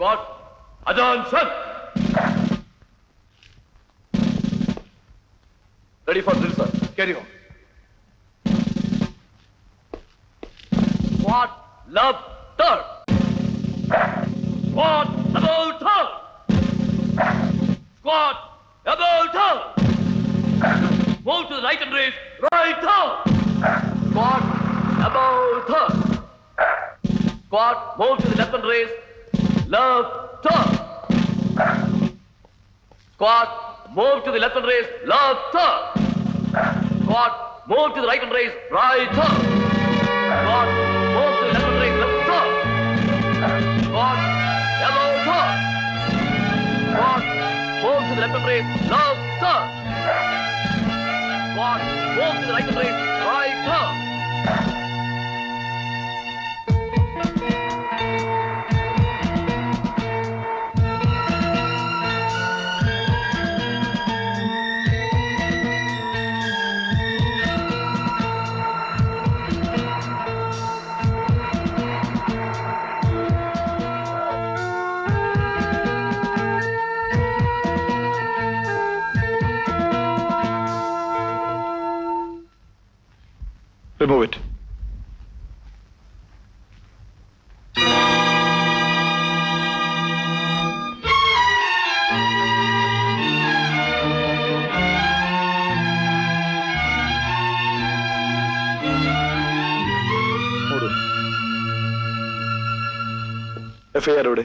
Squad, attention! Ready for drill, sir. Carry on. Squad, left, turn. Squad, about turn. Squad, about turn. Move to the right and raise, right turn. Squad, about turn. Squad, move to the left and raise, left turn. Squad, move to the left and raise, left turn. Squad, move to the right and raise, right turn. Squad, move to the left and raise, left turn. Squad, yellow turn. Squad, move to the left and raise, left FIR എവിടെ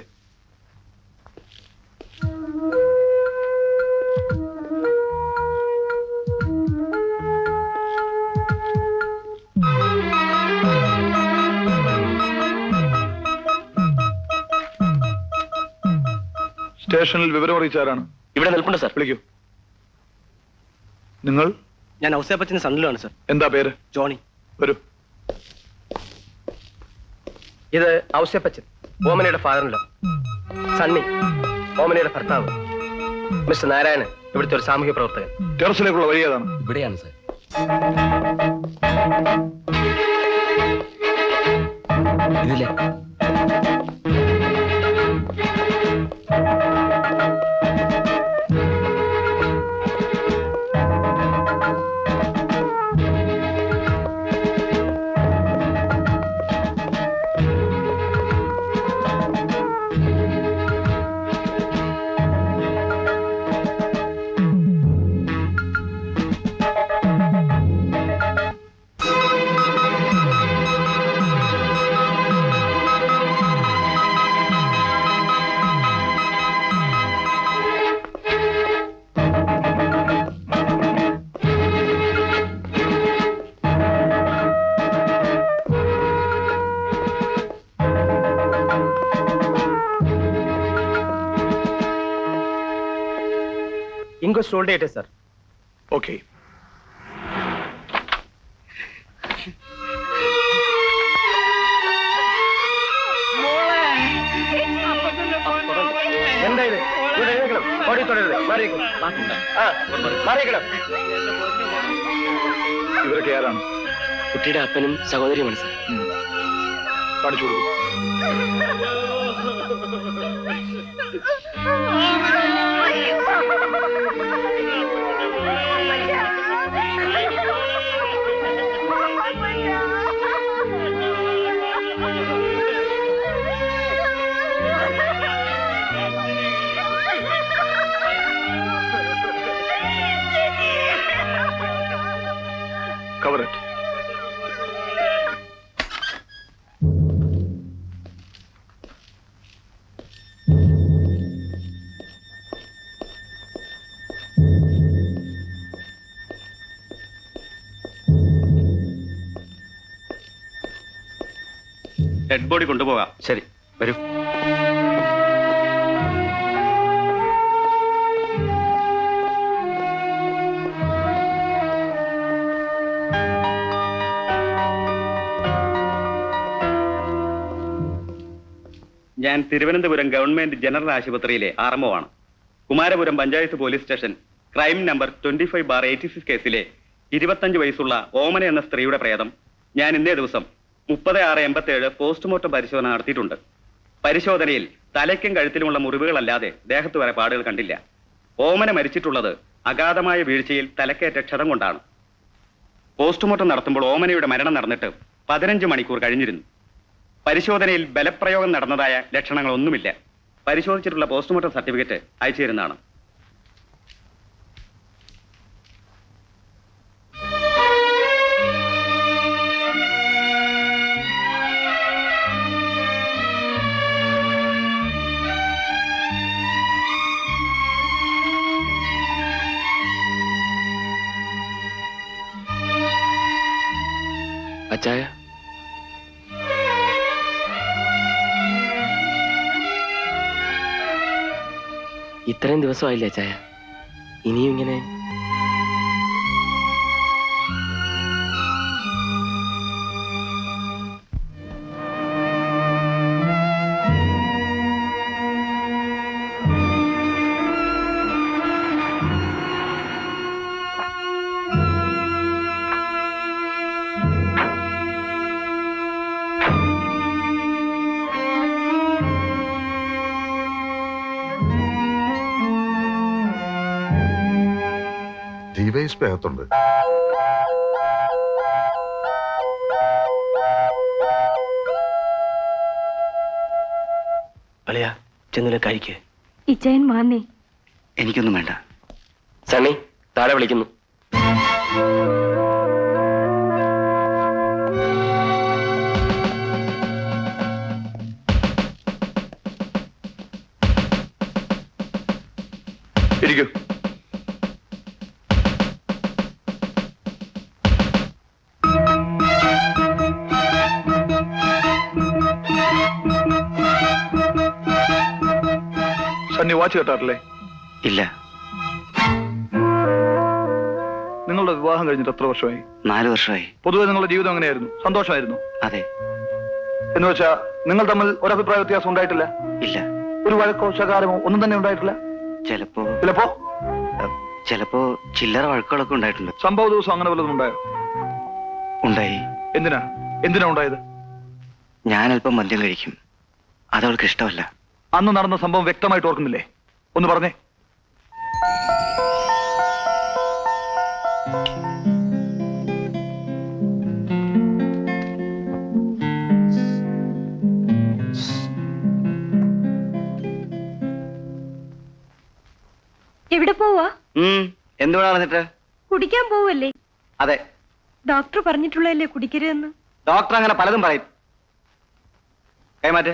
സ്റ്റേഷനിൽ വിവരം അറിയിച്ചാരാണ് ഇവിടെ നിൽപ്പുണ്ട് sir. വിളിക്കൂ. നിങ്ങൾ? ഞാൻ ഔസേപ്പച്ചന്റെ സണ്ണിലാണ് sir. എന്താ പേര്? ജോണി. വരൂ. ഇത് ഔസേപ്പച്ചൻ ഓമനയുടെ ഫാദറിലോ സണ്ണി ഓമനയുടെ ഭർത്താവ്. മിസ്റ്റർ നാരായണൻ ഇവിടുത്തെ ഒരു സാമൂഹ്യ പ്രവർത്തകൻ. ടെറസിലേക്കുള്ള വഴി ഏതാണ്? ഇവിടെയാണ് സർ. ഇതിലെ ഇൻക്വസ്റ്റ് ഹോൾഡ് ചെയ്യട്ടെ സർ ഓക്കെ എന്താ ഇത് ഇവിടെ എഴുന്നേക്കണം ഓടി തുടരുത് മാറിയേക്കും. ആ മാറിയേക്കണം ഇവരൊക്കെ ആരാണ്? കുട്ടിയുടെ അപ്പനും സഹോദരിയുമാണ് സർ. കാണിച്ചു കൊടുക്കും. ഡെഡ് ബോഡി കൊണ്ടുപോകാം. ശരി വരൂ. ഞാൻ തിരുവനന്തപുരം ഗവൺമെന്റ് ജനറൽ ആശുപത്രിയിലെ ആർഎംഒ ആണ് Kumarapuram panchayat police station crime number twenty five bar eighty six കേസിലെ ഇരുപത്തഞ്ച് വയസ്സുള്ള ഓമന എന്ന സ്ത്രീയുടെ പ്രേതം ഞാൻ ഇന്നേ ദിവസം മുപ്പത് ആറ് എൺപത്തി ഏഴ് പോസ്റ്റ്മോർട്ടം പരിശോധന നടത്തിയിട്ടുണ്ട്. പരിശോധനയിൽ തലയ്ക്കും കഴുത്തിലുമുള്ള മുറിവുകളല്ലാതെ ദേഹത്ത് വരെ പാടുകൾ കണ്ടില്ല. ഓമന മരിച്ചിട്ടുള്ളത് അഗാധമായ വീഴ്ചയിൽ തലക്കേറ്റ ക്ഷതം കൊണ്ടാണ്. പോസ്റ്റ്മോർട്ടം നടത്തുമ്പോൾ ഓമനയുടെ മരണം നടന്നിട്ട് പതിനഞ്ച് മണിക്കൂർ കഴിഞ്ഞിരുന്നു. പരിശോധനയിൽ ബലപ്രയോഗം നടന്നതായ ലക്ഷണങ്ങളൊന്നുമില്ല. പരിശോധിച്ചിട്ടുള്ള പോസ്റ്റ്മോർട്ടം സർട്ടിഫിക്കറ്റ് അയച്ചു തരുന്നതാണ് അച്ചായ? ഇത്രയും ദിവസമായില്ലേ അച്ചായ? ഇനിയും ഇങ്ങനെ ചെന്നില്ല കഴിക്ക്. ഇച്ചയൻ മാന്നേ. എനിക്കൊന്നും വേണ്ട. സണ്ണി താഴെ വിളിക്കുന്നു. വാച്ച് കെട്ടാറില്ലേ? ഇല്ല. നിങ്ങളുടെ വിവാഹം കഴിഞ്ഞിട്ട് എത്ര വർഷമായി? നാല് വർഷമായി. പൊതുവെ നിങ്ങളുടെ ജീവിതം എങ്ങനെയായിരുന്നു സന്തോഷമായിരുന്നു. അതെ. എന്ന് വെച്ചാ നിങ്ങൾ തമ്മിൽ ഒരഭിപ്രായ വ്യത്യാസം ഉണ്ടായിട്ടില്ല? ഇല്ല. ഒരു വഴക്കോ ശകാരമോ ഒന്നും തന്നെ ഉണ്ടായിട്ടില്ല? ചിലപ്പോ ചിലപ്പോ? ചിലപ്പോ ചില്ലറ വഴക്കുകളൊക്കെ ഉണ്ടായിട്ടുണ്ട്. സംഭവ ദിവസം അങ്ങനെ വല്ലതും ഉണ്ടായോ? ഉണ്ടായി. എന്തിനാ? എന്തിനാ ഉണ്ടായത്? ഞാൻ അല്പം മദ്യം കഴിക്കും. അതവൾക്ക് ഇഷ്ടമല്ല. അന്ന് നടന്ന സംഭവം വ്യക്തമായിട്ട് ഓർക്കുന്നില്ലേ? ഒന്ന് പറഞ്ഞേ. എവിടെ പോവാ? എന്തുകൊണ്ടാണ് കുടിക്കാൻ പോവല്ലേ? അതെ. ഡോക്ടർ പറഞ്ഞിട്ടുള്ളതല്ലേ കുടിക്കരുതെന്ന്? ഡോക്ടർ അങ്ങനെ പലതും പറയും. കൈമാറ്റ്.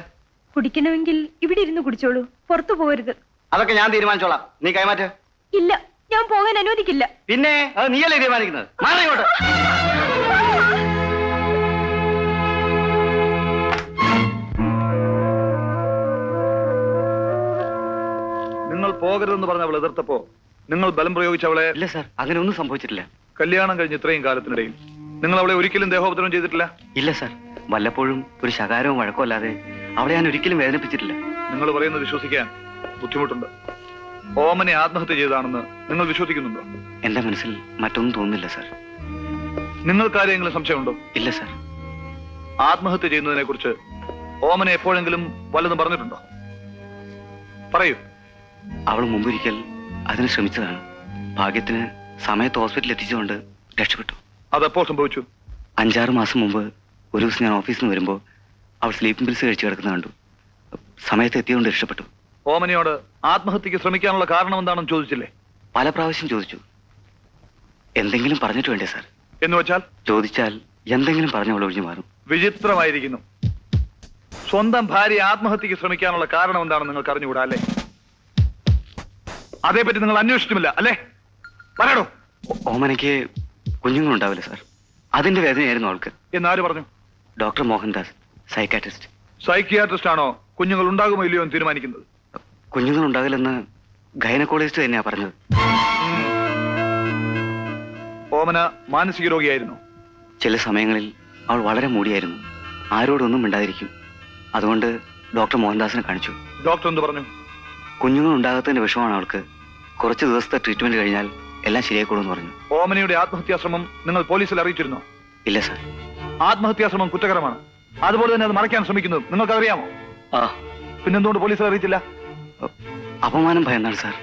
കുടിക്കണമെങ്കിൽ ഇവിടെ ഇരുന്ന് കുടിച്ചോളൂ. പുറത്തു പോകരുത് അതൊക്കെ ഞാൻ തീരുമാനിച്ചോളാം. നീ കൈമാറ്റ്. ഇല്ല ഞാൻ പോകാൻ അനുവദിക്കില്ല. പിന്നെ അത് നീയല്ലേ തീരുമാനിക്കുന്നത്? മാറിയോട്ട് ഇങ്ങോട്ട്. നിങ്ങൾ പോകരുതെന്ന് പറഞ്ഞ അവൾ എതിർത്തപ്പോ നിങ്ങൾ ബലം പ്രയോഗിച്ച അവളെ ഇല്ല സാർ അങ്ങനെ ഒന്നും സംഭവിച്ചിട്ടില്ല. കല്യാണം കഴിഞ്ഞ് ഇത്രയും കാലത്തിനിടയിൽ നിങ്ങൾ അവളെ ഒരിക്കലും ദേഹോപദ്രവം ചെയ്തിട്ടില്ല? ഇല്ല സാർ വല്ലപ്പോഴും ഒരു ശകാരവും വഴക്കോ അല്ലാതെ അവളെ ഞാൻ ഒരിക്കലും വേദനിപ്പിച്ചിട്ടില്ല. നിങ്ങൾ പറയുന്നത് വിശ്വസിക്കാൻ ബുദ്ധിമുട്ടുണ്ട്. ഓമനെ ആത്മഹത്യ ചെയ്താണെന്ന് നിങ്ങൾ വിശ്വസിക്കുന്നുണ്ടോ? എന്റെ മനസ്സിൽ മറ്റൊന്നും തോന്നുന്നില്ല സാർ. നിങ്ങൾക്ക് ആരെങ്കിലും സംശയമുണ്ടോ? ഇല്ല സാർ. ആത്മഹത്യ ചെയ്യുന്നതിനെ കുറിച്ച് ഓമനെ എപ്പോഴെങ്കിലും വല്ലതും പറഞ്ഞിട്ടുണ്ടോ? പറയൂ. അവൾ മുമ്പൊരിക്കൽ അതിന് ശ്രമിച്ചതാണ്. ഭാഗ്യത്തിന് സമയത്ത് ഹോസ്പിറ്റലിൽ എത്തിച്ചുകൊണ്ട് രക്ഷപ്പെട്ടു. അതെപ്പോൾ സംഭവിച്ചു? അഞ്ചാറ് മാസം മുമ്പ് ഒരു ദിവസം ഞാൻ ഓഫീസിൽ നിന്ന് വരുമ്പോൾ അവൾ സ്ലീപ്പിംഗ് പിൽസ് കഴിച്ചു കിടക്കുന്ന കണ്ടു. സമയത്ത് എത്തിയതുകൊണ്ട് രക്ഷപ്പെട്ടു. ഓമനയോട് ആത്മഹത്യക്ക് ശ്രമിക്കാനുള്ള കാരണം എന്താണെന്ന് ചോദിച്ചില്ലേ? പല പ്രാവശ്യം ചോദിച്ചു. എന്തെങ്കിലും പറഞ്ഞിട്ട് വേണ്ടേ സാർ? എന്ന് വെച്ചാൽ? ചോദിച്ചാൽ എന്തെങ്കിലും പറഞ്ഞു ഒഴിഞ്ഞു മാറും. വിചിത്രമായിരിക്കുന്നു. സ്വന്തം ഭാര്യ ആത്മഹത്യക്ക് ശ്രമിക്കാനുള്ള കാരണം എന്താണെന്ന് നിങ്ങൾക്ക് അറിഞ്ഞുകൂടാ അല്ലേ? അതേപറ്റി നിങ്ങൾ അന്വേഷിച്ചുമില്ല അല്ലേ? പറയണോ ഓമനയ്ക്ക് കുഞ്ഞുങ്ങളുണ്ടാവില്ല സാർ. അതിന്റെ വേദനയായിരുന്നു അവൾക്ക്. എന്നാര് പറഞ്ഞു? Doctor Mohandas psychiatrist. സൈക്കിയാട്രിസ്റ്റ് ആണോ കുഞ്ഞുങ്ങൾ ഉണ്ടാകുമോ ഇല്ലയോ എന്ന് തീരുമാനിക്കുന്നത്? കുഞ്ഞുങ്ങളുണ്ടാകില്ലെന്ന് ഗൈനക്കോളജിസ്റ്റ് തന്നെയാ പറഞ്ഞത്. ഓമന മാനസിക രോഗിയായിരുന്നു. ചില സമയങ്ങളിൽ അവൾ വളരെ മൂടിയായിരുന്നു. ആരോടൊന്നും മിണ്ടാതിരിക്കും. അതുകൊണ്ട് ഡോക്ടർ മോഹൻദാസിനെ കാണിച്ചു. ഡോക്ടർ എന്ത് പറഞ്ഞു? കുഞ്ഞുങ്ങൾ ഉണ്ടാകാത്തതിന്റെ വിഷമാണ് അവൾക്ക്. കുറച്ച് ദിവസത്തെ ട്രീറ്റ്മെന്റ് കഴിഞ്ഞാൽ എല്ലാം ശരിയായിക്കോളൂന്ന് പറഞ്ഞു. ഓമനയുടെ ആത്മഹത്യാശ്രമം നിങ്ങൾ പോലീസിൽ അറിയിച്ചിരുന്നോ? ഇല്ല സാർ. ആത്മഹത്യാശ്രമം കുറ്റകരമാണ്. അതുപോലെ തന്നെ അത് മറയ്ക്കാൻ ശ്രമിക്കുന്നത് നിങ്ങൾക്ക് അറിയാമോ ആ. പിന്നെന്തുകൊണ്ട് പോലീസിൽ അറിയിച്ചില്ല? അപമാനം ഭയന്നാണ് സാർ.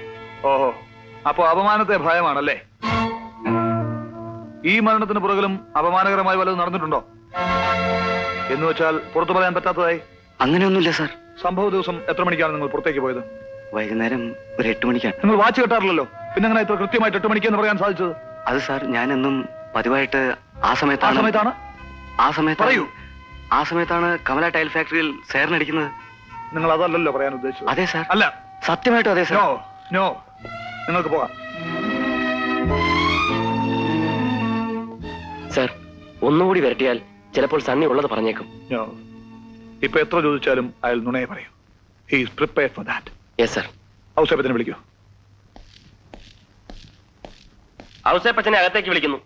ഓഹോ. അപ്പോ അപമാനത്തെ ഭയമാണല്ലേ? ഈ മരണത്തിന് പുറകിലും അപമാനകരമായി വല്ലതും നടന്നിട്ടുണ്ടോ? എന്ന് വെച്ചാൽ പുറത്തു പറയാൻ പറ്റാത്തതായി. അങ്ങനെയൊന്നുമില്ല സാർ. സംഭവ ദിവസം എത്ര മണിക്കാണ് നിങ്ങൾ പുറത്തേക്ക് പോയത്? വൈകുന്നേരം ഒരു എട്ട് മണിക്കാണ്. നിങ്ങൾ വാച്ച് കെട്ടാറില്ലല്ലോ. പിന്നെ അങ്ങനെ ഇത്ര കൃത്യമായിട്ട് എട്ട് മണിക്ക് എന്ന് പറയാൻ സാധിച്ചത്? അത് സാർ ഞാനെന്നും പതിവായിട്ട് ആ ആ സമയത്താണ്? ആ സമയത്താണ് പറയൂ. ആ സമയത്താണ് കമല ടൈൽ ഫാക്ടറിയിൽ സേറിനടിക്കുന്നത്. നിങ്ങൾ അതല്ലല്ലോ പറയാൻ ഉദ്ദേശിച്ചത്. അതെ സാർ. അല്ല. സത്യമായിട്ടും അതെ നോ സാർ. നോ നിങ്ങൾക്ക് പോകാം. സാർ ഒന്നുകൂടി വരട്ടിയാൽ ചിലപ്പോൾ സണ്ണി ഉള്ളത് പറഞ്ഞേക്കും. നോ. ഇപ്പൊ എത്ര ചോദിച്ചാലും അയാൾ നുണയെ പറയും. He's prepare for that yes sir ഔസേപ്പത്തിനെ വിളിക്കൂ. ഔസേപ്പച്ചനെ അകത്തേക്ക് വിളിക്കുന്നു.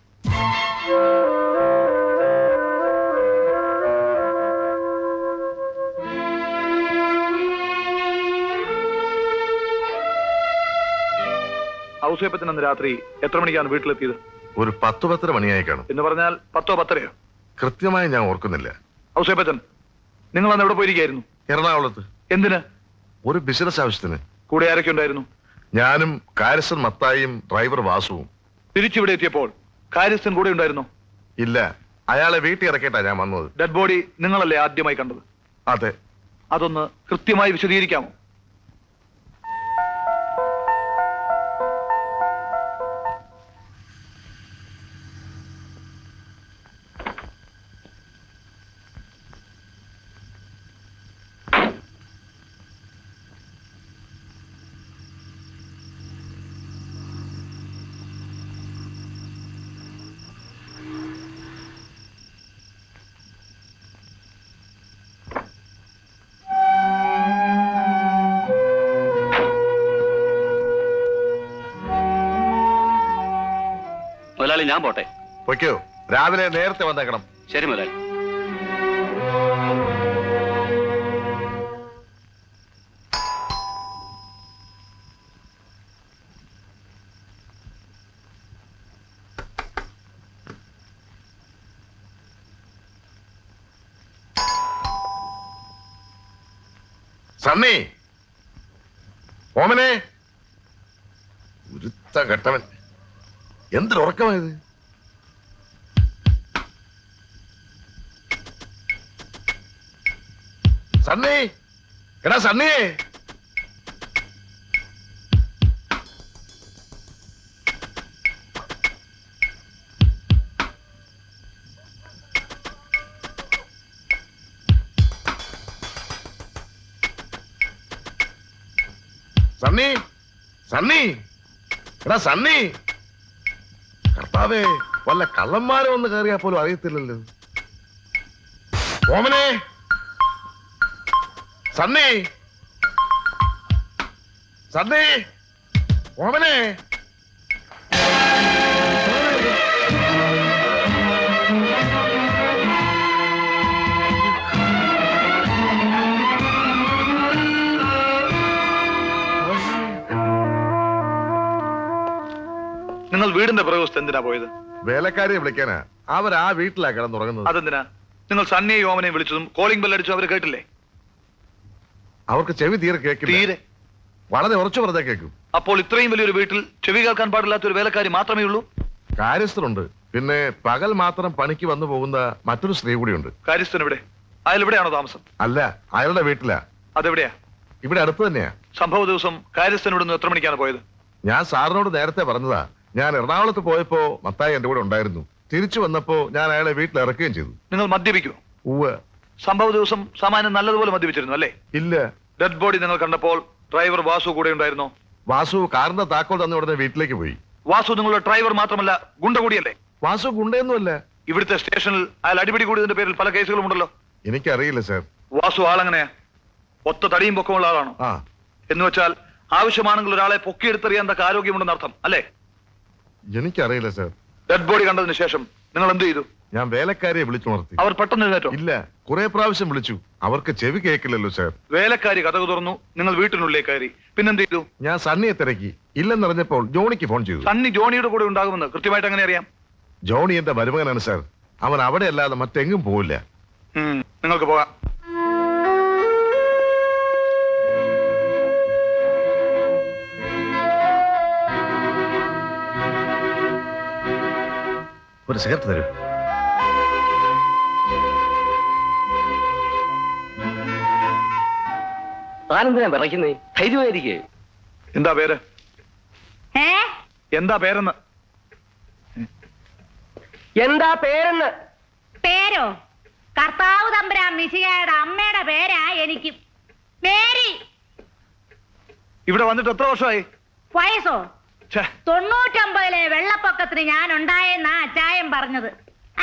ഔസേപ്പത്തിന് അന്ന് രാത്രി എത്ര മണിക്കാണ് വീട്ടിലെത്തിയത്? ഒരു പത്ത് പത്തര മണിയായി കാണും. എന്ന് പറഞ്ഞാൽ പത്തോ പത്തരയോ? കൃത്യമായി ഞാൻ ഓർക്കുന്നില്ല. ഔസേപ്പച്ചൻ നിങ്ങൾ അന്ന് എവിടെ പോയിരിക്കായിരുന്നു? എറണാകുളത്ത്. എന്തിന്? ഒരു ബിസിനസ് ആവശ്യത്തിന്. കൂടെ ആരൊക്കെ ഉണ്ടായിരുന്നു? ഞാനും കാരിസൻ മത്തായും ഡ്രൈവർ വാസുവും. തിരിച്ചിവിടെ എത്തിയപ്പോൾ കാര്യസ്ഥൻ കൂടെ ഉണ്ടായിരുന്നു? ഇല്ല അയാളെ വീട്ടിൽ ഇറക്കിയിട്ടാ ഞാൻ വന്നത്. ഡെഡ് ബോഡി നിങ്ങളല്ലേ ആദ്യമായി കണ്ടത്? അതെ. അതൊന്ന് കൃത്യമായി വിശദീകരിക്കാമോ? മുതലാളി ഞാൻ പോട്ടെ. പൊയ്ക്കോ. രാവിലെ നേരത്തെ വന്നേക്കണം. ശരി മുതലാളി. സണ്ണി. ഓമനെ. ഉരുത്ത കെട്ടവൻ. എന്തൊരു ഉറക്കമായത് സണ്ണി എടാ സണ്ണിയേ സണ്ണി സണ്ണി എടാ സണ്ണി കർത്താവേ വല്ല കള്ളന്മാരെ ഒന്ന് കയറിയാ പോലും അറിയത്തില്ലല്ലോ. ഓമനെ. സണ്ണി സണ്ണി ഓമനെ. നിങ്ങൾ വീടിന്റെ പുറകുവശത്ത് എന്തിനാ പോയത്? വേലക്കാരെ വിളിക്കാനാ. അവർ ആ വീട്ടിലാ കിടന്നുറങ്ങുന്നത്. അതെന്തിനാ? നിങ്ങൾ സണ്ണിയെ യോമനെ വിളിച്ചതും കോളിംഗ് ബെൽ അടിച്ചു അവർ കേട്ടില്ലേ? അവർക്ക് ചെവി തീരെ കേൾക്കില്ല തീരെ. വളരെ ഉറച്ചു പറഞ്ഞാ കേൾക്കും അപ്പോൾ ഇത്രയും വലിയൊരു വീട്ടിൽ ചെവി കേൾക്കാൻ പാടില്ലാത്ത ഒരു വേലക്കാരി മാത്രമേ ഉള്ളൂ? കാര്യസ്ഥരുണ്ട്. പിന്നെ പകൽ മാത്രം പണിക്ക് വന്നു പോകുന്ന മറ്റൊരു സ്ത്രീ കൂടിയുണ്ട് കാര്യസ്ഥൻ ഇവിടെ അയാൾ ഇവിടെയാണോ താമസം? അല്ല അയാളുടെ വീട്ടിലാ. അതെവിടെയാ? ഇവിടെ അടുത്ത് തന്നെയാ. സംഭവ ദിവസം കാര്യസ്ഥൻ ഇവിടുന്ന് എത്ര മണിക്കാണ് പോയത്? ഞാൻ സാറിനോട് നേരത്തെ പറഞ്ഞതാ. ഞാൻ എറണാകുളത്ത് പോയപ്പോ മത്തായി എന്റെ കൂടെ ഉണ്ടായിരുന്നു. തിരിച്ചു വന്നപ്പോ ഞാൻ അയാളെ വീട്ടിൽ ഇറക്കുകയും ചെയ്തു. നിങ്ങൾ മദ്യപിക്കുമോ ഉവ്വ്. സംഭവ ദിവസം സാമാന്യം നല്ലതുപോലെ മദ്യപിച്ചിരുന്നു അല്ലേ? ഇല്ല. ഡെഡ് ബോഡി നിങ്ങൾ കണ്ടപ്പോൾ ഡ്രൈവർ വാസു കൂടെ ഉണ്ടായിരുന്നു? വാസു കാറിന്റെ താക്കോൽ തന്നെ ഉടനെ വീട്ടിലേക്ക് പോയി. വാസു നിങ്ങളുടെ ഡ്രൈവർ മാത്രമല്ല ഗുണ്ട കൂടിയല്ലേ വാസു ഗുണ്ടയൊന്നുമല്ല ഇവിടുത്തെ സ്റ്റേഷനിൽ അയാൾ അടിപിടി കൂടിയതിന്റെ പേരിൽ പല കേസുകളും ഉണ്ടല്ലോ. എനിക്കറിയില്ല സാർ. വാസു ആളെങ്ങനെയാ ഒത്ത തടിയും പൊക്കമുള്ള ആളാണോ? ആ. എന്ന് വെച്ചാൽ ആവശ്യമാണെങ്കിൽ ഒരാളെ പൊക്കിയെടുത്തെറിയാൻ തക്ക ആരോഗ്യമുണ്ടെന്ന് അർത്ഥം അല്ലേ? എനിക്കറിയില്ല സാർ. ഡെഡ് ബോഡി കണ്ടതിന് ശേഷം നിങ്ങൾ എന്ത് ചെയ്തു? ഞാൻ വേലക്കാരിയെ വിളിച്ചുണർത്തി അവർ പെട്ടെന്ന് എഴുന്നേറ്റോ? ഇല്ല കുറെ പ്രാവശ്യം വിളിച്ചു. അവർക്ക് ചെവി കേൾക്കില്ലല്ലോ സാർ. വേലക്കാരി കഥകു തുറന്നു നിങ്ങൾ വീട്ടിനുള്ളിലേ കയറി. പിന്നെന്ത് ചെയ്തു? ഞാൻ സണ്ണിയെ തിരക്കി. ഇല്ലെന്നറിഞ്ഞപ്പോൾ ജോണിക്ക് ഫോൺ ചെയ്തു. സണ്ണി ജോണിയുടെ കൂടെ ഉണ്ടാകുമെന്ന് കൃത്യമായിട്ട് അങ്ങനെ അറിയാം? ജോണി എന്റെ മരുമകനാണ് സാർ. അവൻ അവിടെ അല്ലാതെ മറ്റെങ്ങും പോവില്ല. നിങ്ങൾക്ക് പോകാം. ഒരു സിഗരറ്റ് തരൂ. താനെന്തിനാ വിറയ്ക്കുന്നേ? ധൈര്യമായിരിക്കേ. എന്താ പേര്? എന്താ പേരെന്ന്? എന്താ പേരെന്ന്? പേരോ? കർത്താവ് തമ്പുരാൻ മിശികയുടെ അമ്മയുടെ പേരാ എനിക്ക്. മേരി. ഇവിടെ വന്നിട്ട് എത്ര വർഷമായി? വയസ്സോ? തൊണ്ണൂറ്റൊമ്പതിലെ വെള്ളപ്പൊക്കത്തിന് ഞാൻ ഉണ്ടായെന്നാ അച്ചായം പറഞ്ഞത്.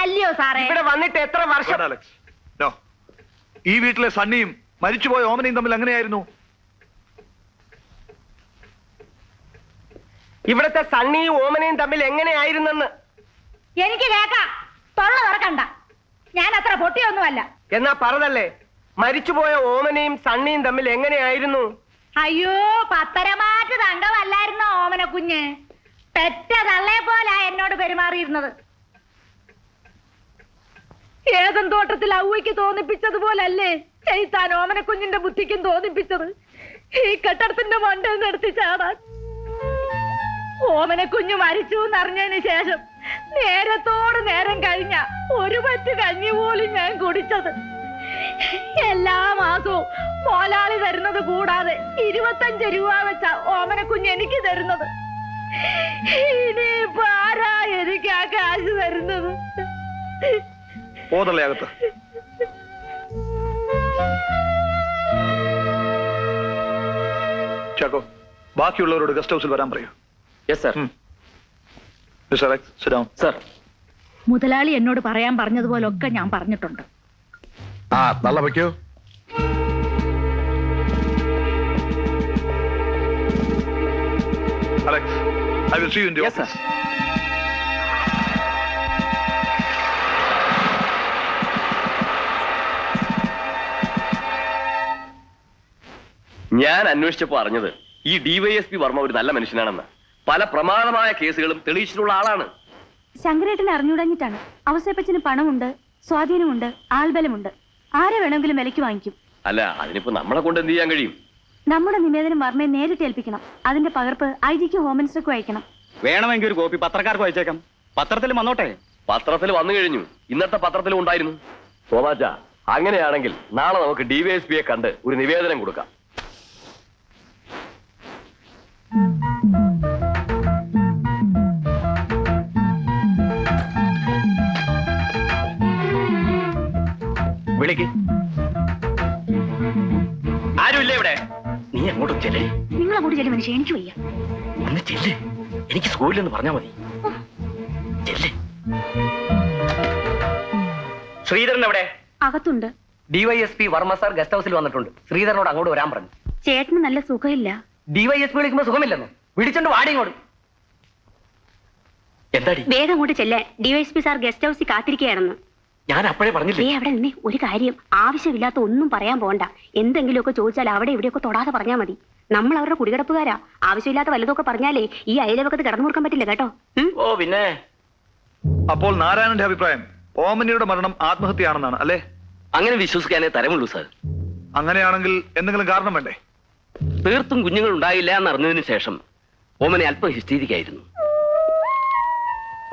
അല്ലയോ സാറേ? ഇവിടെ വന്നിട്ട് എത്ര വർഷം ഈ വീട്ടിലെ സണ്ണിയും മരിച്ചുപോയ ഓമനയും തമ്മിൽ എങ്ങനെയായിരുന്നു? ഇവിടത്തെ സണ്ണിയും ഓമനയും തമ്മിൽ എങ്ങനെയായിരുന്നെന്ന്? എനിക്ക് കേക്കാം തൊള്ള തുറക്കണ്ട. ഞാൻ അത്ര പൊട്ടിയൊന്നുമല്ല. എന്നാ പറഞ്ഞല്ലേ? മരിച്ചുപോയ ഓമനയും സണ്ണിയും തമ്മിൽ എങ്ങനെയായിരുന്നു? അയ്യോ പത്തരമാറ്റ് തങ്കമല്ലായിരുന്നു ഓമന കുഞ്ഞ്? പെറ്റ തള്ളെ പോലാ എന്നോട് പെരുമാറിയിരുന്നത്. ഏതൻ തോട്ടത്തിൽ ഔവയ്ക്ക് തോന്നിപ്പിച്ചതുപോലല്ലേ ചെയ്താൻ ഓമന കുഞ്ഞിന്റെ ബുദ്ധിക്കും തോന്നിപ്പിച്ചത്? ഈ കെട്ടിടത്തിന്റെ മണ്ടയിൽ നിർത്തി ചാടാൻ. ഓമന കുഞ്ഞു മരിച്ചു എന്നറിഞ്ഞതിന് ശേഷം നേരത്തോട് നേരം കഴിഞ്ഞ ഒരു പറ്റ് കഞ്ഞി പോലും ഞാൻ കുടിച്ചത്. എല്ലാ മാസവും മോലാളി തരുന്നത് കൂടാതെ ഇരുപത്തഞ്ച് രൂപ വെച്ച ഓമനക്കുഞ്ഞ് എനിക്ക് തരുന്നത്. ഇനിയിപ്പോ ആരാ എനിക്ക് ആ കാശ് തരുന്നത്? പോതല്ലേ അകത്ത്. ചാക്കോ ബാക്കിയുള്ളവരോട് ഗസ്റ്റ് ഹൗസിൽ വരാൻ പറയൂ. യെസ് സർ മിസ്റ്റർ സർ മുതലാളി എന്നോട് പറയാൻ പറഞ്ഞതുപോലൊക്കെ ഞാൻ പറഞ്ഞിട്ടുണ്ട്. ആ നല്ല വയ്ക്കൂ. Alex I will see you in the office ഞാൻ അന്വേഷിച്ചപ്പോ അറിഞ്ഞത് ഈ ഡിവൈഎസ്പി വർമ്മ ഒരു നല്ല മനുഷ്യനാണെന്ന്. പല പ്രമാദമായ കേസുകളും തെളിയിച്ചിട്ടുള്ള ആളാണ്. ശങ്കരേട്ടൻ അറിഞ്ഞുടങ്ങിട്ടാണ് അവസരപ്പച്ചന് പണമുണ്ട് സ്വാധീനമുണ്ട് ആൾബലമുണ്ട്. ആരെ വേണമെങ്കിലും വിലയ്ക്ക് വാങ്ങിക്കും. അല്ല അതിനിപ്പോ നമ്മളെ കൊണ്ട് എന്ത് ചെയ്യാൻ കഴിയും? നമ്മുടെ നിവേദനം വർമ്മയെ നേരിട്ട് ഏൽപ്പിക്കണം. അതിന്റെ പകർപ്പ് ഐ ജിക്ക് ഹോം മിനിസ്റ്റർക്ക് അയക്കണം. വേണമെങ്കിൽ ഒരു കോപ്പി പത്രക്കാർക്ക് അയച്ചേക്കാം. പത്രത്തിൽ വന്നോട്ടെ. പത്രത്തിൽ വന്നു കഴിഞ്ഞു. ഇന്നത്തെ പത്രത്തിലും ഉണ്ടായിരുന്നു. സോമാച്ച അങ്ങനെയാണെങ്കിൽ നാളെ നമുക്ക് ഡിവൈഎസ്പിയെ കണ്ട് ഒരു നിവേദനം കൊടുക്കാം. വിളിക്ക്. ആരുമില്ല ഇവിടെ? നീ അങ്ങോട്ട് ചെല്ലേ. നിങ്ങൾ അങ്ങോട്ട് ചെല്ലു മനുഷ്യ എനിക്ക് വയ്യ. ഒന്ന് ചെല്ല്. എനിക്ക് സ്കൂളിൽ നിന്ന് പറഞ്ഞാ മതി. ചെല്ലേ. ശ്രീധരൻ എവിടെ? അകത്തുണ്ട്. ഡിവൈഎസ്പി വർമ്മ സാർ ഗസ്റ്റ് ഹൗസിൽ വന്നിട്ടുണ്ട്. ശ്രീധരനോട് അങ്ങോട്ട് വരാൻ പറഞ്ഞു. ചേട്ടന് നല്ല സുഖമില്ല. ഡിവൈഎസ്പി വിളിക്കുമ്പോ സുഖമില്ലെന്ന്? വിളിച്ചോണ്ട് വാടി ഇങ്ങോട്ട്. എന്താടി? വേഗം അങ്ങോട്ട് ചെല്ല. ഡിവൈഎസ്പി സാർ ഗസ്റ്റ് ഹൗസിൽ കാത്തിരിക്കുകയാണെന്ന്. ഞാൻ അപ്പോഴേ പറഞ്ഞില്ലേ? ദേ അവിടെ നിന്നേ ഒരു കാര്യം ആവശ്യമില്ലാത്ത ഒന്നും പറയാൻ പോണ്ട എന്തെങ്കിലുമൊക്കെ ചോദിച്ചാൽ അവിടെ ഇവിടെയൊക്കെ തൊടാതെ പറഞ്ഞാൽ മതി. നമ്മൾ അവരുടെ കുടികിടപ്പുകാരാ. ആവശ്യമില്ലാത്ത വല്ലതൊക്കെ പറഞ്ഞാലേ ഈ അയലവക്കത്ത് കടന്നു കൊടുക്കാൻ പറ്റില്ല കേട്ടോ? ഓ പിന്നെ? അപ്പോൾ നാരായണന്റെ അഭിപ്രായം ഓമനിയുടെ മരണം ആത്മഹത്യയാണെന്നാണ് അല്ലേ? അങ്ങനെ വിശ്വസിക്കാനേ തരമുള്ളൂ സാർ. അങ്ങനെയാണെങ്കിൽ എന്തെങ്കിലും കാരണം വേണ്ടേ? തീർത്തും കുഞ്ഞുങ്ങൾ ഉണ്ടായില്ല എന്നറിഞ്ഞതിന് ശേഷം ഓമനെ അല്പം ഹിസ്റ്റീരിക്കായിരുന്നു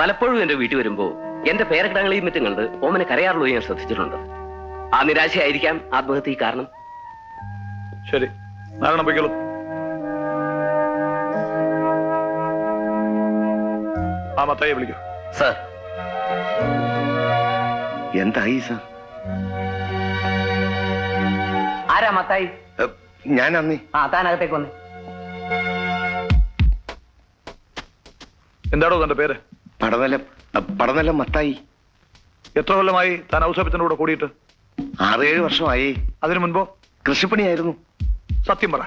പലപ്പോഴും എന്റെ വീട്ടിൽ വരുമ്പോ എന്റെ പേരക്കിടങ്ങളെയും മറ്റും കണ്ട് ഓമനെ കരയാറുള്ളത് ഞാൻ ശ്രദ്ധിച്ചിട്ടുണ്ട്. ആ നിരാശയായിരിക്കാം ആത്മഹത്യ കാരണം. ശരി. നാരായണ പൊയ്ക്കോളൂ. ആ മത്തായി വിളിക്കൂ. സർ. എന്തായി സർ? ആരാ മത്തായി? ഞാൻ അന്നി ആ താനകത്തേക്ക് വന്ന്. എന്താണോ തന്റെ പേര്? പടനിലം പടനിലം മത്തായി എത്ര കൊല്ലമായി താൻ ഔസഫത്തിന്റെ കൂടെ കൂടിയിട്ട്? ആറേഴ് വർഷമായി. അതിനു മുൻപോ? കൃഷിപ്പണിയായിരുന്നു. സത്യം പറ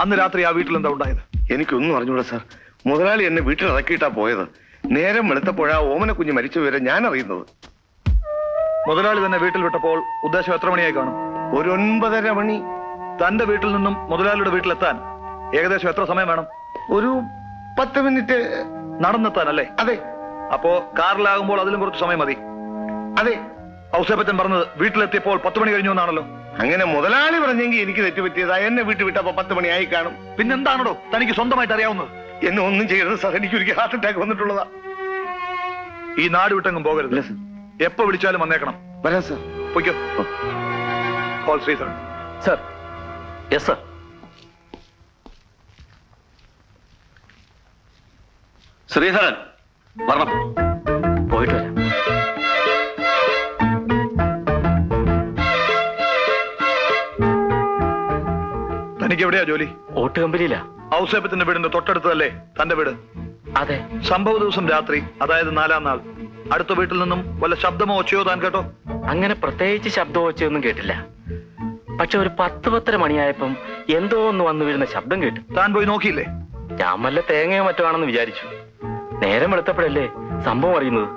അന്ന് രാത്രി ആ വീട്ടിൽ എന്താ ഉണ്ടായത്? എനിക്കൊന്നും അറിഞ്ഞൂടാ സാർ. മുതലാളി എന്നെ വീട്ടിൽ ഇറക്കിയിട്ടാ പോയത്. നേരം വെളുത്തപ്പോഴാ ഓമന കുഞ്ഞ് മരിച്ചു വരെ ഞാൻ അറിയുന്നത് മുതലാളി തന്നെ വീട്ടിൽ വിട്ടപ്പോൾ ഉദ്ദേശം എത്ര മണിയായി കാണും? ഒരു ഒൻപതര മണി. തന്റെ വീട്ടിൽ നിന്നും മുതലാളിയുടെ വീട്ടിലെത്താൻ ഏകദേശം എത്ര സമയം വേണം? ഒരു പത്ത് മിനിറ്റ് നടന്നെത്താൻ അല്ലേ അതെ. അപ്പോ കാറിലാകുമ്പോൾ അതിലും കുറച്ച് സമയം മതി. അതെ. ഔസേപ്പച്ചൻ പറഞ്ഞത് വീട്ടിലെത്തിയപ്പോൾ പത്ത് മണി കഴിഞ്ഞു എന്നാണല്ലോ. അങ്ങനെ മുതലാളി പറഞ്ഞെങ്കിൽ എനിക്ക് തെറ്റുപറ്റിയതാ. എന്നെ വീട്ടിൽ വിട്ടപ്പോ പത്ത് മണിയായി കാണും. പിന്നെന്താണോ തനിക്ക് സ്വന്തമായിട്ട് അറിയാവുന്നത്. എന്നെ ഒന്നും ചെയ്യരുത് സാർ. എനിക്ക് ഒരിക്കൽ ഹാർട്ട് അറ്റാക്ക് വന്നിട്ടുള്ളതാ. ഈ നാട് വിട്ടെങ്ങും പോകരുത്. എപ്പോ വിളിച്ചാലും വന്നേക്കണം. വരാം സാർ. പൊയ്ക്കോ. Call Sreedharan sir yes sir. Sreedharan വരണം. പോയിട്ട് വരാം. തനിക്ക് എവിടെയാ ജോലി? ഓട്ട് കമ്പനിയിലാ. ഔസേപ്പത്തിന്റെ വീടിന്റെ തൊട്ടടുത്തതല്ലേ തന്റെ വീട്? അതെ. സംഭവ ദിവസം രാത്രി അതായത് നാലാം നാൾ. അടുത്ത വീട്ടിൽ നിന്നും വല്ല ശബ്ദമോ ഒച്ചയോ താൻ കേട്ടോ? അങ്ങനെ പ്രത്യേകിച്ച് ശബ്ദം വെച്ചൊന്നും കേട്ടില്ല. പക്ഷെ ഒരു പത്ത് പത്തര മണിയായപ്പം എന്തോ ഒന്ന് വന്നു വീഴുന്ന ശബ്ദം കേട്ടു. താൻ പോയി നോക്കിയില്ലേ? ഞാൻ വല്ല തേങ്ങയോ മറ്റോ ആണെന്ന് വിചാരിച്ചു. നേരം വെളുത്തപ്പോഴല്ലേ സംഭവം അറിയുന്നത്?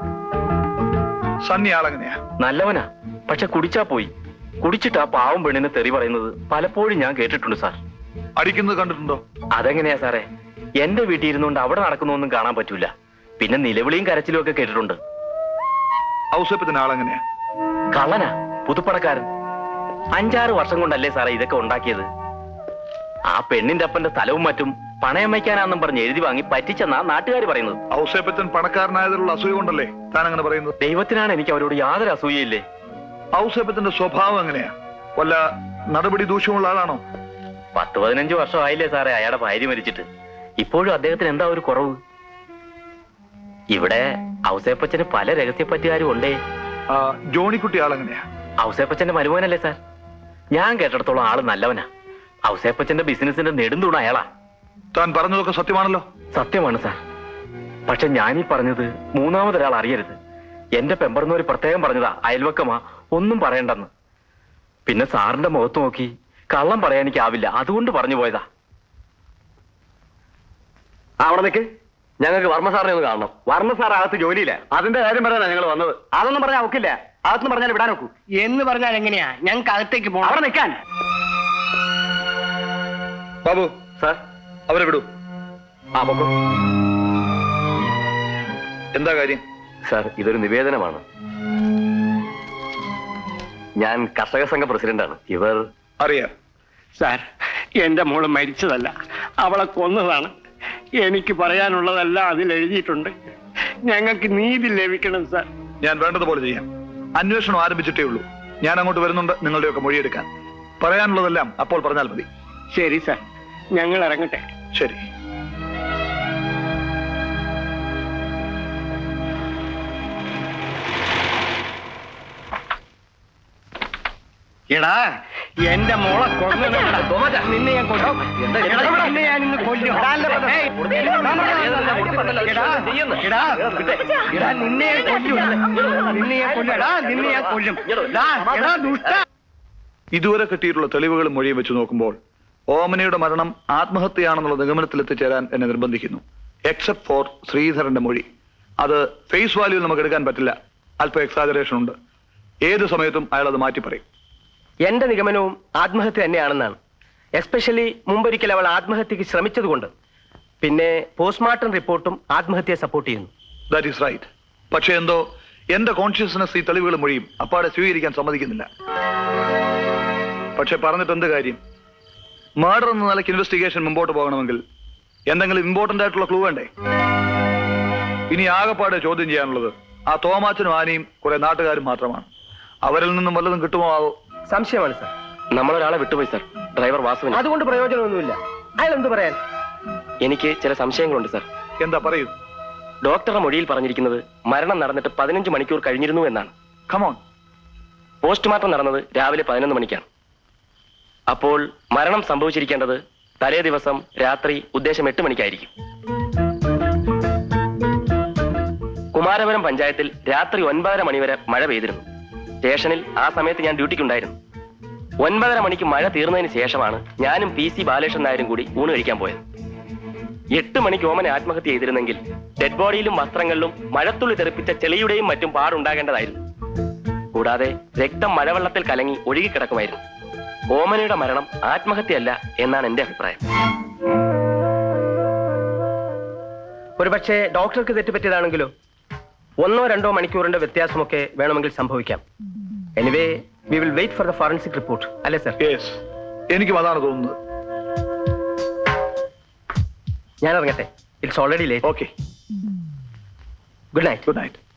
സണ്ണി ആളെങ്ങനെയാ. നല്ലവനാ. പക്ഷെ കുടിച്ചാ പോയി. കുടിച്ചിട്ടാ പാവം പെണ്ണിനെ തെറി പറയുന്നത് പലപ്പോഴും ഞാൻ കേട്ടിട്ടുണ്ട് സാർ. അടിക്കുന്നത് കണ്ടിട്ടുണ്ടോ? അതെങ്ങനെയാ സാറേ? എന്റെ വീട്ടിൽ ഇരുന്നുകൊണ്ട് അവിടെ നടക്കുന്നൊന്നും കാണാൻ പറ്റൂല. പിന്നെ നിലവിളിയും കരച്ചിലും ഒക്കെ കേട്ടിട്ടുണ്ട്. ആളെങ്ങനെയാ. കള്ളനാ. പുതുപ്പണക്കാരൻ. അഞ്ചാറ് വർഷം കൊണ്ടല്ലേ സാറേ ഇതൊക്കെ ഉണ്ടാക്കിയത്? ആ പെണ്ണിന്റെ അപ്പന്റെ സ്ഥലവും മറ്റും പണയം വയ്ക്കാനാന്നും പറഞ്ഞ് എഴുതി വാങ്ങി പറ്റിച്ചെന്നാ നാട്ടുകാർ പറയുന്നത്. ഔസേപ്പച്ചൻ പണക്കാരനായതിലുള്ള അസൂയ കൊണ്ടല്ലേ താൻ അങ്ങനെ പറയുന്നത്? ദൈവത്തിനാണ് എനിക്ക് അവരോട് യാതൊരു അസൂയയില്ലേ? ഔസേപ്പത്തിന്റെ സ്വഭാവം എങ്ങനെയാ? വല്ല നടപടി ദൂഷ്യമുള്ള ആളാണോ? പത്ത് പതിനഞ്ച് വർഷമായില്ലേ സാറേ അയാളെ ഭാര്യ മരിച്ചിട്ട്. ഇപ്പോഴും അദ്ദേഹത്തിന് എന്താ ഒരു കുറവ്? ഇവിടെ ഔസേപ്പച്ചന് പല രഹസ്യപ്പറ്റുകാരും ഉണ്ടേ. ജോണിക്കുട്ടി ആളെങ്ങനെയാ? ഔസേപ്പച്ചന്റെ മരുമോനല്ലേ സാർ? ഞാൻ കേട്ടിടത്തോളം ആൾ നല്ലവനാ. ഔസേപ്പച്ചന്റെ ബിസിനസിന്റെ നെടുന്തൂണ അയാളാ. താൻ പറഞ്ഞതൊക്കെ സത്യമാണല്ലോ. സത്യമാണ് സാർ. പക്ഷെ ഞാനീ പറഞ്ഞത് മൂന്നാമതൊരാൾ അറിയരുത്. എന്റെ പെമ്പറന്നൂര് പ്രത്യേകം പറഞ്ഞതാ അയൽവക്കമാ ഒന്നും പറയണ്ടെന്ന്. പിന്നെ സാറിന്റെ മുഖത്ത് നോക്കി കള്ളം പറയാൻ എനിക്കാവില്ല അതുകൊണ്ട് പറഞ്ഞു പോയതാ. അവിടെ നിൽക്ക് ഞങ്ങൾക്ക് വർമ്മ സാറിനെ ഒന്ന് കാണണം. വർമ്മ സാർ അകത്ത് ജോലിയില്ല. അതിന്റെ കാര്യം പറയാനാ ഞങ്ങൾ വന്നത്. അതൊന്നും പറഞ്ഞാൽ ഒക്കില്ല അകത്തുനിന്ന് പറഞ്ഞാൽ വിടാൻ ഒക്കൂ. എന്ന് പറഞ്ഞാൽ എങ്ങനെയാ? ഞങ്ങൾക്ക് അകത്തേക്ക് പോകണം അവിടെ നിൽക്കാൻ. ബാബു സാർ അവരെ വിടൂ. ആ പൊക്കോ. എന്താ കാര്യം? സാർ ഇതൊരു നിവേദനമാണ്. ഞാൻ കർഷക സംഘ പ്രസിഡന്റാണ്. ഇവർ അറിയാം. സാർ എന്റെ മോൾ മരിച്ചതല്ല. അവളെ കൊന്നതാണ്. എനിക്ക് പറയാനുള്ളതെല്ലാം അതിൽ എഴുതിയിട്ടുണ്ട്. ഞങ്ങൾക്ക് നീതി ലഭിക്കണം സാർ. ഞാൻ വേണ്ടതുപോലെ ചെയ്യാം. അന്വേഷണം ആരംഭിച്ചിട്ടേ ഉള്ളൂ. ഞാൻ അങ്ങോട്ട് വരുന്നുണ്ട്. നിങ്ങളുടെയൊക്കെ മൊഴിയെടുക്കാൻ. പറയാനുള്ളതെല്ലാം അപ്പോൾ പറഞ്ഞാൽ മതി. ശരി സാർ. ഞങ്ങൾ ഇറങ്ങട്ടെ ശരി എടാ എന്റെ മോളെ കൊന്നത് നിന്നെ ഞാൻ കൊല്ലും നിന്നെ ഞാൻ ഇന്ന് കൊല്ലും എടാ, നിന്നെ ഞാൻ കൊല്ലും നിന്നെ ഞാൻ കൊല്ലും എടാ നിന്നെ ഞാൻ കൊല്ലും എടാ ദുഷ്ട ഇതുവരെ കിട്ടിയിട്ടുള്ള തെളിവുകളും മൊഴിയും വെച്ച് നോക്കുമ്പോൾ ഓമനയുടെ മരണം ആത്മഹത്യയാണെന്നുള്ള നിഗമനത്തിൽ ചേരാൻ എന്നെ നിർബന്ധിക്കുന്നു. എക്സെപ്റ്റ് ഫോർ ശ്രീധരന്റെ മൊഴി. അത് ഫേസ് വാല്യൂ നമുക്ക് എടുക്കാൻ പറ്റില്ല. അല്പം എക്സാജറേഷൻ ഉണ്ട്. ഏത് സമയത്തും അയാൾ അത് മാറ്റി പറയും. എന്റെ നിഗമനവും ആത്മഹത്യ തന്നെയാണെന്നാണ്. എസ്പെഷ്യലി മുമ്പൊരിക്കൽ അവൾ ആത്മഹത്യക്ക് ശ്രമിച്ചതുകൊണ്ട്. പിന്നെ പോസ്റ്റ്മോർട്ടം റിപ്പോർട്ടും ആത്മഹത്യയെ സപ്പോർട്ട് ചെയ്യുന്നു. ദാറ്റ് ഈസ് റൈറ്റ് പക്ഷേ എന്തോ എന്റെ കോൺഷ്യസ്നസ് ഈ തെളിവുകൾ മൊഴിയും അപ്പാടെ സ്വീകരിക്കാൻ സമ്മതിക്കുന്നില്ല. പക്ഷെ പറഞ്ഞിട്ട് എന്ത് കാര്യം? മർഡർ എന്ന നിലയ്ക്ക് ഇൻവെസ്റ്റിഗേഷൻ മുമ്പോട്ട് പോകണമെങ്കിൽ എന്തെങ്കിലും ഇമ്പോർട്ടന്റ് ആയിട്ടുള്ള ക്ലൂ വേണ്ടേ? ഇനി ആകെപ്പാടെ ചോദ്യം ചെയ്യാനുള്ളത് ആ തോമാച്ചനും ആനയും കുറെ നാട്ടുകാരും മാത്രമാണ്. അവരിൽ നിന്നും വല്ലതും കിട്ടുമോ ആവോ? സംശയമാണ് സാർ. നമ്മളൊരാളെ വിട്ടുപോയി സാർ. ഡ്രൈവർ വാസു അതുകൊണ്ട് പ്രയോജനമൊന്നുമില്ല. അയാൾ എന്ത് പറയാൻ? എനിക്ക് ചില സംശയങ്ങളുണ്ട് സാർ. എന്താ പറയൂ? ഡോക്ടറുടെ മൊഴിയിൽ പറഞ്ഞിരിക്കുന്നത് മരണം നടന്നിട്ട് പതിനഞ്ച് മണിക്കൂർ കഴിഞ്ഞിരുന്നു എന്നാണ്. കമോൺ പോസ്റ്റ്മോർട്ടം നടന്നത് രാവിലെ പതിനൊന്ന് മണിക്കാണ്. അപ്പോൾ മരണം സംഭവിച്ചിരിക്കേണ്ടത് തലേ ദിവസം രാത്രി ഉദ്ദേശം എട്ട് മണിക്കായിരിക്കും. കുമാരപുരം പഞ്ചായത്തിൽ രാത്രി ഒൻപതര മണിവരെ മഴ പെയ്തിരുന്നു. സ്റ്റേഷനിൽ ആ സമയത്ത് ഞാൻ ഡ്യൂട്ടിക്കുണ്ടായിരുന്നു. ഒൻപതര മണിക്ക് മഴ തീർന്നതിന് ശേഷമാണ് ഞാനും പി സി ബാലകൃഷ്ണൻ നായരും കൂടി ഊണ് കഴിക്കാൻ പോയത്. എട്ട് മണിക്ക് ഓമനെ ആത്മഹത്യ ചെയ്തിരുന്നെങ്കിൽ ഡെഡ് ബോഡിയിലും വസ്ത്രങ്ങളിലും മഴത്തുള്ളി തെറിപ്പിച്ച ചെളിയുടെയും മറ്റും പാടുണ്ടാകേണ്ടതായിരുന്നു. കൂടാതെ രക്തം മഴവെള്ളത്തിൽ കലങ്ങി ഒഴുകിക്കിടക്കുമായിരുന്നു. ഓമനയുടെ മരണം ആത്മഹത്യയല്ല എന്നാണ് എന്റെ അഭിപ്രായം. ഒരുപക്ഷെ ഡോക്ടർക്ക് തെറ്റുപറ്റിയതാണെങ്കിലോ ഒന്നോ രണ്ടോ മണിക്കൂറിന്റെ വ്യത്യാസമൊക്കെ വേണമെങ്കിൽ സംഭവിക്കാം. Anyway we will wait for the forensic report അല്ലേ സർ എനിക്കും അതാണ് തോന്നുന്നത്. ഞാൻ ഇറങ്ങട്ടെ it's already late okay good night good night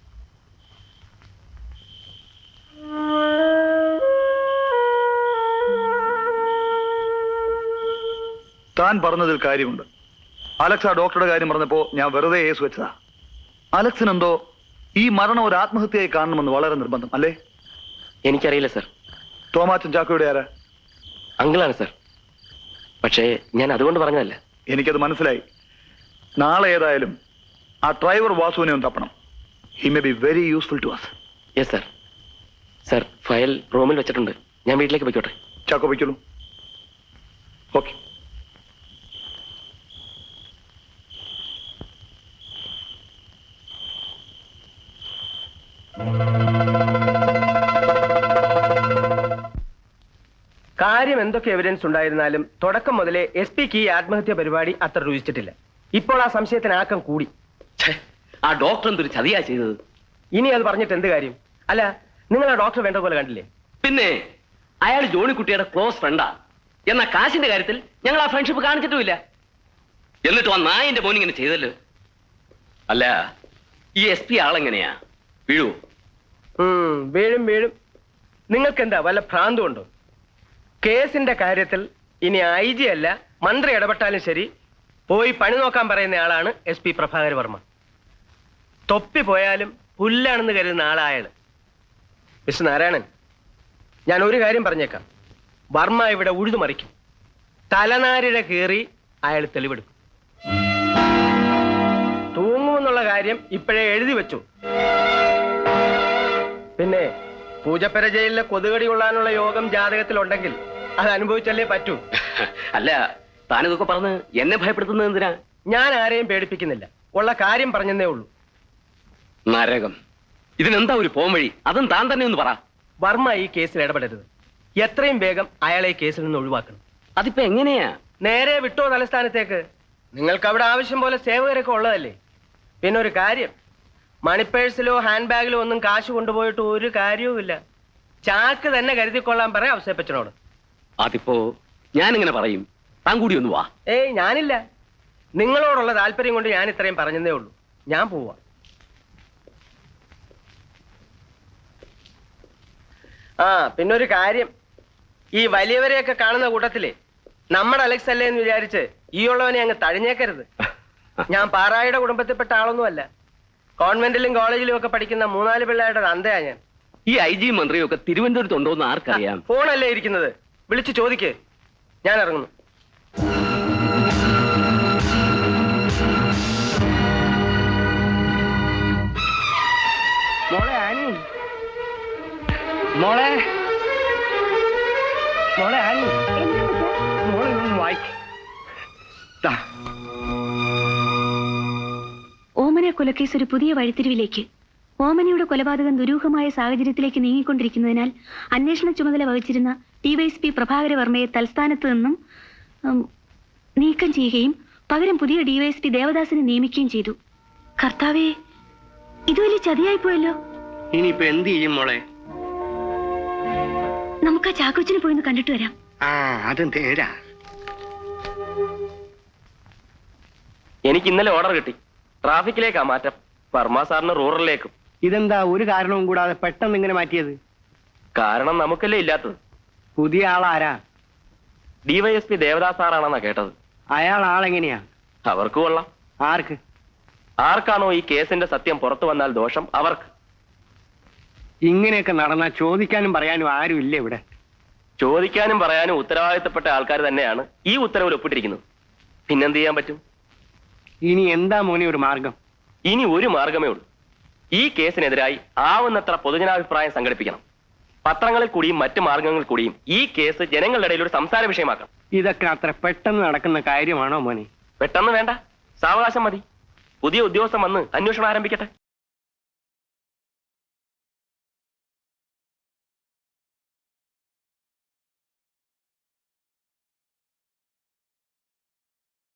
താൻ പറഞ്ഞതിൽ കാര്യമുണ്ട്. അലക്സ് ആ ഡോക്ടറുടെ കാര്യം പറഞ്ഞപ്പോ ഞാൻ വെറുതെ ഏസ് വെച്ചതാ. അലക്സിനെന്തോ ഈ മരണം ഒരു ആത്മഹത്യയായി കാണണമെന്ന് വളരെ നിർബന്ധം അല്ലേ? എനിക്കറിയില്ല സർ. തോമാച്ചൻ ചാക്കോയുടെ ആരാ? അങ്കിളാണ് സർ. പക്ഷേ ഞാൻ അതുകൊണ്ട് പറഞ്ഞതല്ല. എനിക്കത് മനസ്സിലായി. നാളെ ഏതായാലും ആ ഡ്രൈവർ വാസുവിനെ ഒന്ന് തപ്പണം. He may be very useful to us yes sir sir file റൂമിൽ വെച്ചിട്ടുണ്ട്. ഞാൻ വീട്ടിലേക്ക് പോയിക്കോട്ടെ. ചാക്കോ പോയിക്കോളൂ. ഓക്കെ കാര്യം എന്തൊക്കെ എവിഡൻസ് ഉണ്ടായിരുന്നാലും തുടക്കം മുതലേ എസ് പിക്ക് ഈ ആത്മഹത്യ പരിപാടി അത്ര രുചിച്ചിട്ടില്ല. ഇപ്പോൾ ആ സംശയത്തിന് ആക്കം കൂടി. ആ ഡോക്ടർ എന്തൊരു ചതിയാ ചെയ്തത്? ഇനി അത് പറഞ്ഞിട്ട് എന്ത് കാര്യം? അല്ല നിങ്ങൾ ആ ഡോക്ടർ വേണ്ട പോലെ കണ്ടില്ലേ? പിന്നെ അയാൾ ജോണിക്കുട്ടിയുടെ ക്ലോസ് ഫ്രണ്ടാ എന്ന കാശിന്റെ കാര്യത്തിൽ ഞങ്ങൾ ആ ഫ്രണ്ട്ഷിപ്പ് കാണിച്ചിട്ടുമില്ല. എന്നിട്ട് ആ നായന്റെ മോൻ ഇങ്ങനെ ചെയ്തല്ലോ. അല്ല ഈ എസ് പി ആളെങ്ങനെയാ? വീഴും. വീഴും വീഴും. നിങ്ങൾക്ക് എന്താ വല്ല ഭ്രാന്തും ഉണ്ടോ കേസിന്റെ കാര്യത്തിൽ ഇനി ഐ ജി അല്ല മന്ത്രി ഇടപെട്ടാലും ശരി. പോയി പണി നോക്കാൻ പറയുന്ന ആളാണ് എസ് പി പ്രഭാകർ വർമ്മ. തൊപ്പി പോയാലും പുല്ലാണെന്ന് കരുതുന്ന ആളായത് മിസ് നാരായണൻ ഞാൻ ഒരു കാര്യം പറഞ്ഞേക്കാം. വർമ്മ ഇവിടെ ഉഴുതു മറിക്കും. തലനാരിഴ കീറി അയാൾ തെളിവെടുക്കും. തൂങ്ങുമെന്നുള്ള കാര്യം ഇപ്പോഴേ എഴുതി വെച്ചു. പിന്നെ പൂജപ്പര ജയിലിലെ കൊതുകടി കൊള്ളാനുള്ള യോഗം ജാതകത്തിലുണ്ടെങ്കിൽ അത് അനുഭവിച്ചല്ലേ പറ്റൂ. അല്ല താനിതൊക്കെ പറഞ്ഞ് എന്നെ ഭയപ്പെടുത്തുന്നത് എന്തിനാ? ഞാൻ ആരെയും പേടിപ്പിക്കുന്നില്ല. ഉള്ള കാര്യം പറഞ്ഞെന്നേ ഉള്ളൂ. നരകം. ഇതിനെന്താ ഒരു പോംവഴി അതും താൻ തന്നെ ഒന്ന് പറ. വർമ്മ ഈ കേസിൽ ഇടപെടരുത്. എത്രയും വേഗം അയാളെ ഈ കേസിൽ നിന്ന് ഒഴിവാക്കണം. അതിപ്പോ എങ്ങനെയാ? നേരെ വിട്ടോ തലസ്ഥാനത്തേക്ക്. നിങ്ങൾക്ക് അവിടെ ആവശ്യം പോലെ സേവകരൊക്കെ ഉള്ളതല്ലേ? പിന്നെ ഒരു കാര്യം മണിപ്പേഴ്സിലോ ഹാൻഡ് ബാഗിലോ ഒന്നും കാശ് കൊണ്ടുപോയിട്ട് ഒരു കാര്യവുമില്ല. ചാക്ക് തന്നെ കരുതിക്കൊള്ളാൻ പറയാം അവസരപ്പച്ചനോട് അതിപ്പോ ഞാനിങ്ങനെ പറയും. താൻ കൂടി ഒന്ന് വാ. ഏയ് ഞാനില്ല. നിങ്ങളോടുള്ള താല്പര്യം കൊണ്ട് ഞാൻ ഇത്രയും പറഞ്ഞതേ ഉള്ളൂ. ഞാൻ പോവാ. ആ പിന്നെ ഒരു കാര്യം. ഈ വലിയവരെയൊക്കെ കാണുന്ന കൂട്ടത്തിൽ നമ്മുടെ അലക്സ് അല്ലേ എന്ന് വിചാരിച്ച് ഈ ഉള്ളവനെ അങ്ങ് തഴഞ്ഞേക്കരുത്. ഞാൻ പാറായുടെ കുടുംബത്തിൽപ്പെട്ട ആളൊന്നുമല്ല. കോൺവെന്റിലും കോളേജിലും ഒക്കെ പഠിക്കുന്ന മൂന്നാൽ പിള്ളേരുടെ തന്തയാ ഞാൻ. ഈ ഐ ജി മന്ത്രിയൊക്കെ തിരുവനന്തപുരത്തുണ്ടോ എന്ന് ആർക്കറിയാം? ഫോണല്ലേ ഇരിക്കുന്നത്? വിളിച്ചു ചോദിക്കേ. ഞാൻ ഇറങ്ങുന്നു. മോളെ മോളെ. ആനി. മോളെ ഒന്ന് കൊലക്കേസ് ഒരു പുതിയ വഴിത്തിരിവിലേക്ക്. ഓമനയുടെ കൊലപാതകം ദുരൂഹമായ സാഹചര്യത്തിലേക്ക് നീങ്ങിക്കൊണ്ടിരിക്കുന്നതിനാൽ അന്വേഷണ ചുമതല വഹിച്ചിരുന്ന ഡിവൈഎസ്പി പ്രഭാകര വർമ്മയെ തൽസ്ഥാനത്ത് നിന്നും നീക്കം ചെയ്യുകയും പകരം പുതിയ ഡിവൈഎസ്പി ദേവദാസിനെ നിയമിക്കുകയും ചെയ്തു. കർത്താവേ ഇത് വലിയ ചതിയായി പോയല്ലോ ഇനിയിപ്പോ എന്ത് ചെയ്യും മോളെ? നമുക്ക് ആ ചാക്കോച്ചിനെ പോയിന്ന് കണ്ടിട്ട് വരാം. ആ അത് തേരാ എനിക്ക് ഇന്നലെ ഓർഡർ കിട്ടി. ട്രാഫിക്കിലേക്കാ മാറ്റം. വർമ്മ സാറിന് റൂറലിലേക്കും. ഇതെന്താ ഒരു കാരണവും കൂടാതെ പെട്ടെന്ന് ഇങ്ങനെ മാറ്റിയത്? കാരണം നമുക്കല്ലേ ഇല്ലാത്തത്. പുതിയ ആളാരാ ഡിവൈഎസ്പി ദേവദാസ് സാറാണെന്നാ കേട്ടത്. അയാൾ ആളെങ്ങനെയാ? അവർക്ക് കൊള്ളാം. ആർക്ക്? ആർക്കാണോ ഈ കേസിന്റെ സത്യം പുറത്തു വന്നാൽ ദോഷം? അവർക്ക്. ഇങ്ങനെയൊക്കെ നടന്നാൽ ചോദിക്കാനും പറയാനും ആരും ഇല്ല ഇവിടെ. ചോദിക്കാനും പറയാനും ഉത്തരവാദിത്തപ്പെട്ട ആൾക്കാർ തന്നെയാണ് ഈ ഉത്തരവിൽ ഒപ്പിട്ടിരിക്കുന്നത്. പിന്നെന്ത് ചെയ്യാൻ പറ്റും? ഇനി എന്താ മോനെ ഒരു മാർഗം? ഇനി ഒരു മാർഗമേ ഉള്ളൂ. ഈ കേസിനെതിരായി ആവുന്നത്ര പൊതുജനാഭിപ്രായം സംഘടിപ്പിക്കണം. പത്രങ്ങളിൽ കൂടിയും മറ്റു മാർഗങ്ങളിൽ കൂടിയും ഈ കേസ് ജനങ്ങളുടെ ഇടയിൽ ഒരു സംസാര വിഷയമാക്കണം. ഇതൊക്കെ അത്ര പെട്ടെന്ന് നടക്കുന്ന കാര്യമാണോ മോനെ? പെട്ടെന്ന് വേണ്ട. സാവകാശം മതി. പുതിയ ഉദ്യോഗസ്ഥൻ വന്ന് അന്വേഷണം ആരംഭിക്കട്ടെ.